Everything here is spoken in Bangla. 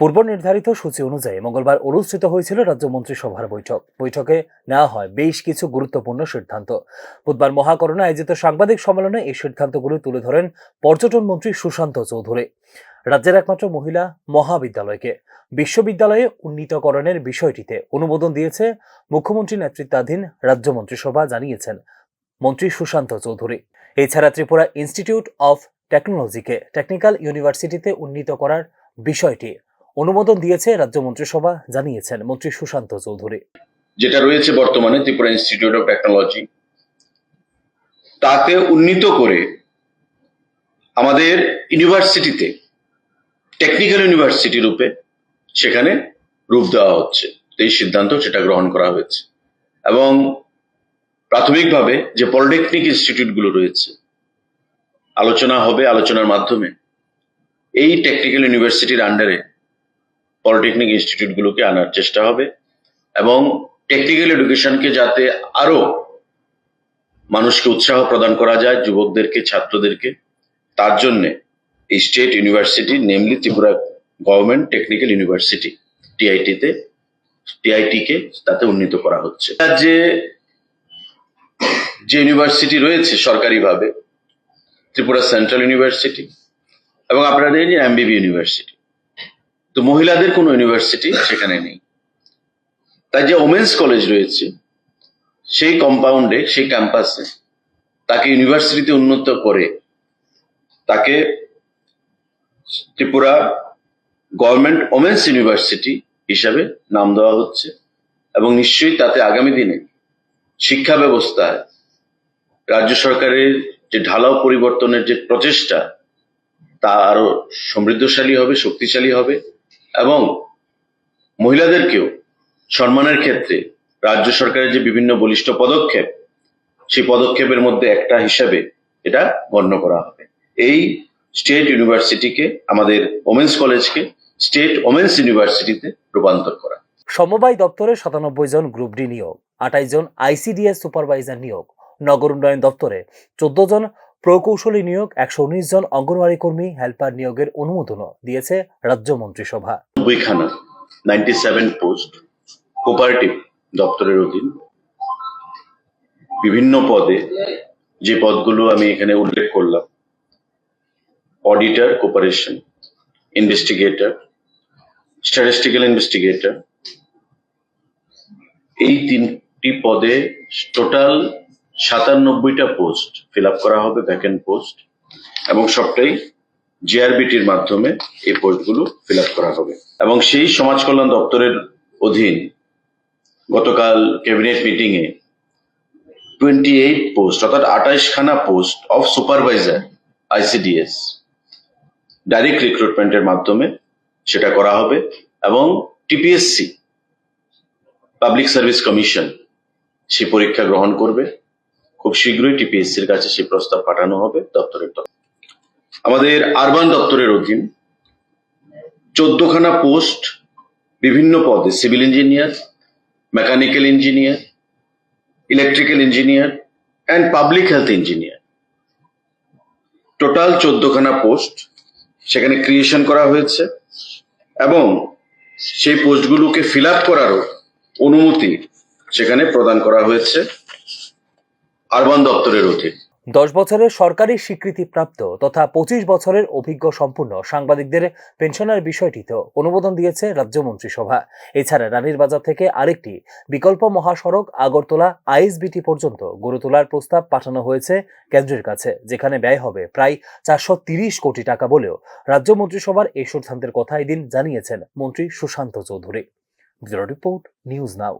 পূর্ব নির্ধারিত সূচি অনুযায়ী মঙ্গলবার অনুষ্ঠিত হয়েছিল রাজ্য মন্ত্রিসভার বৈঠক। বৈঠকে নেওয়া হয় বেশ কিছু গুরুত্বপূর্ণ সিদ্ধান্ত। বুধবার মহাকরণে আয়োজিত সাংবাদিক সম্মেলনে এই সিদ্ধান্তগুলি তুলে ধরেন পর্যটন মন্ত্রী সুশান্ত চৌধুরী। রাজ্যের একমাত্র মহিলা মহাবিদ্যালয়কে বিশ্ববিদ্যালয়ে উন্নীতকরণের বিষয়টিতে অনুমোদন দিয়েছে মুখ্যমন্ত্রী নেতৃত্বাধীন রাজ্য মন্ত্রিসভা জানিয়েছেন মন্ত্রী সুশান্ত চৌধুরী। এছাড়া ত্রিপুরা ইনস্টিটিউট অফ টেকনোলজিকে টেকনিক্যাল ইউনিভার্সিটিতে উন্নীত করার বিষয়টি অনুমোদন দিয়েছে রাজ্য মন্ত্রিসভা, জানিয়েছেন মন্ত্রী সুশান্ত চৌধুরী। যেটা রয়েছে বর্তমানে ত্রিপুরা ইনস্টিটিউট অফ টেকনোলজি। তাকে উন্নীত করে আমাদের ইউনিভার্সিটিতে, টেকনিক্যাল ইউনিভার্সিটি রূপে সেখানে রূপ দেওয়া হচ্ছে। এই সিদ্ধান্ত সেটা গ্রহণ করা হয়েছে। এবং প্রাথমিকভাবে যে পলিটেকনিক ইনস্টিটিউটগুলো রয়েছে, আলোচনা হবে আলোচনার মাধ্যমে, এই টেকনিক্যাল ইউনিভার্সিটির আন্ডারে পলিটেকনিক ইনস্টিটিউটগুলোকে আনার চেষ্টা হবে এবং টেকনিক্যাল এডুকেশনকে যাতে আরও মানুষকে উৎসাহ প্রদান করা যায়, যুবকদেরকে, ছাত্রদেরকে। তার জন্যে এই state university namely Tripura government technical university, টিআইটিতে, টিআইটিকে তাতে উন্নীত করা হচ্ছে। রাজ্যে যে ইউনিভার্সিটি রয়েছে সরকারিভাবে, ত্রিপুরা সেন্ট্রাল ইউনিভার্সিটি এবং আপনারা যে এমবিবি ইউনিভার্সিটি। তো মহিলাদের কোনো ইউনিভার্সিটি সেখানে নেই। তাই যে ওমেন্স কলেজ রয়েছে, সেই কম্পাউন্ডে সেই ক্যাম্পাসে তাকে ইউনিভার্সিটিতে উন্নত করে, তাকে ত্রিপুরা গভর্নমেন্ট ওমেন্স ইউনিভার্সিটি হিসাবে নাম দেওয়া হচ্ছে এবং নিশ্চয়ই তাতে আগামী দিনে শিক্ষা ব্যবস্থায় রাজ্য সরকারের যে ঢালাও পরিবর্তনের যে প্রচেষ্টা, তা আরও সমৃদ্ধশালী হবে, শক্তিশালী হবে। এবং মহিলাদেরকেও সম্মানের ক্ষেত্রে রাজ্য সরকারের যে বিভিন্ন বলিষ্ঠ পদক্ষেপ, সেই পদক্ষেপের মধ্যে একটা হিসাবে এটা গণ্য করা হবে। এই স্টেট ইউনিভার্সিটিকে, আমাদের ওমেন্স কলেজকে স্টেট ওমেন্স ইউনিভার্সিটিতে রূপান্তর করা। সমবায় দপ্তরে সাতানব্বই জন গ্রুপ ডি নিয়োগ, আঠাইশ জন আইসিডিএস সুপারভাইজার নিয়োগ, নগর উন্নয়ন দপ্তরে চোদ্দ জন প্রকৌশলী নিয়োগ একশো উনিশ জন অঙ্গনওয়াড়ি কর্মী হেল্পার নিয়োগের অনুমোদনও দিয়েছে রাজ্য মন্ত্রিসভা। বইখানা নাইনটি সেভেন পোস্ট কোপারেটিভ দপ্তরের অধীন। বিভিন্ন পদে যে পদগুলো আমি এখানে উল্লেখ করলাম auditor cooperation investigator statistical investigator এই তিনটি পদে টোটাল সাতানব্বইটা পোস্ট ফিল করা হবে ভ্যাকেন্ট পোস্ট এবং সবটাই জিআরবিটির মাধ্যমে এই পোস্টগুলো ফিল করা হবে। এবং সেই সমাজ কল্যাণ দপ্তরের অধীন গতকাল ক্যাবিনেট মিটিং এ টোয়েন্টি এইট পোস্ট অর্থাৎ আঠাইশ খানা post of supervisor ICDS direct রিক্রুটমেন্টের মাধ্যমে সেটা করা হবে এবং টিপিএসসি পাবলিক সার্ভিস কমিশন সে পরীক্ষা গ্রহণ করবে। খুব শীঘ্রই টিপিএসসির কাছে সেই প্রস্তাব পাঠানো হবে দপ্তরের আমাদের আরবান দপ্তরের অধীন চোদ্দখানা পোস্ট বিভিন্ন পদে civil engineer mechanical engineer electrical engineer and public health engineer total চোদ্দখানা post সেখানে ক্রিয়েশন করা হয়েছে এবং সেই পোস্টগুলোকে ফিল আপ করারও অনুমতি সেখানে প্রদান করা হয়েছে। আরবান দপ্তরের অধীন। দশ বছরের সরকারি স্বীকৃতিপ্রাপ্ত তথা পঁচিশ বছরের অভিজ্ঞ সম্পূর্ণ সাংবাদিকদের পেনশনের বিষয়টিতেও অনুমোদন দিয়েছে রাজ্য মন্ত্রিসভা। এছাড়া রানীর বাজার থেকে আরেকটি বিকল্প মহাসড়ক আগরতলা আইএসবিটি পর্যন্ত গড়ে তোলার প্রস্তাব পাঠানো হয়েছে কেন্দ্রের কাছে, যেখানে ব্যয় হবে প্রায় চারশো তিরিশ কোটি টাকা বলেও রাজ্য মন্ত্রিসভার এই সিদ্ধান্তের কথা এদিন জানিয়েছেন মন্ত্রী Sushanta Chowdhury. Report, news now.